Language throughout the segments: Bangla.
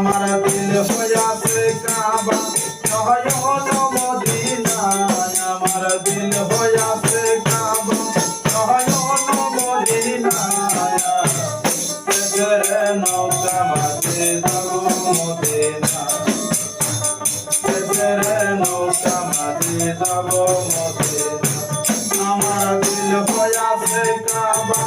আমার দিল হইয়াছে কাবা। নয়ন মদিনায়, আমার দিল হইয়াছে কাবা। নয়ন মদিনায় তেজরে নৌকা মাঝে মদিনা তেজরে নৌকা মাঝে যাব মদিনা আমার দিল হইয়াছে কাবা।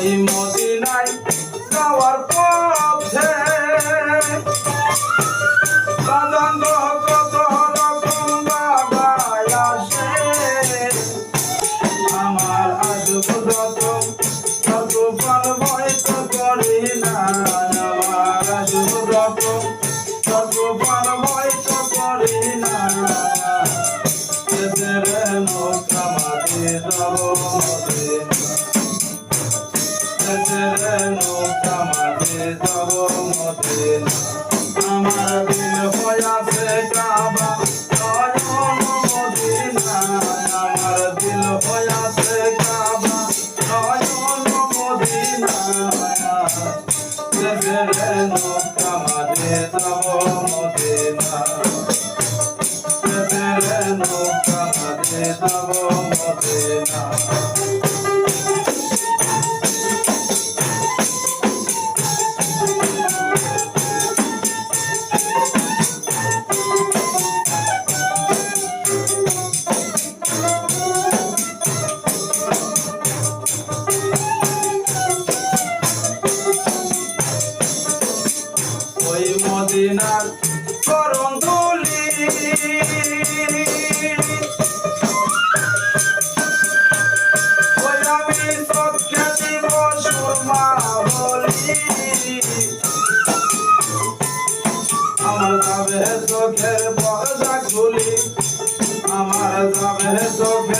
ওই মদিনায় যাওয়ার পথে বাদাঙ্গ কত রকম বাবাই আসে। আমার আজব যত তত ফল ভয় তো করি না। আমার আজব যত তত ফল ভয় তো করি না। দেশের নৌকা মাঝে আমার দিল হইয়াছে কাবা নয়ন মদিনা ওই মদিনার করম তুলি। আমি চোখে দিব সুরমা বলি। আমার যাবে চোখের পর্দা খুলি। আমার যাবে চোখের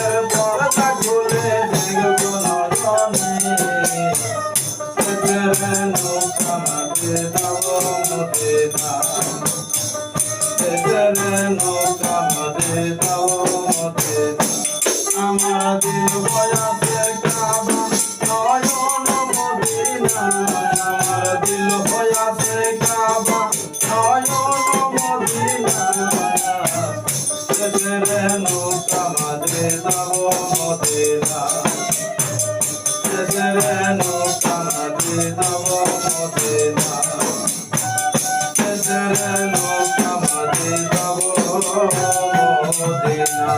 আমার দিল হইয়াছে কাবা নয়ন মদিনা আমার দিল হইয়াছে কাবা নয়ন মদিনা তেজরে নৌকা মাঝে যাব মদিনা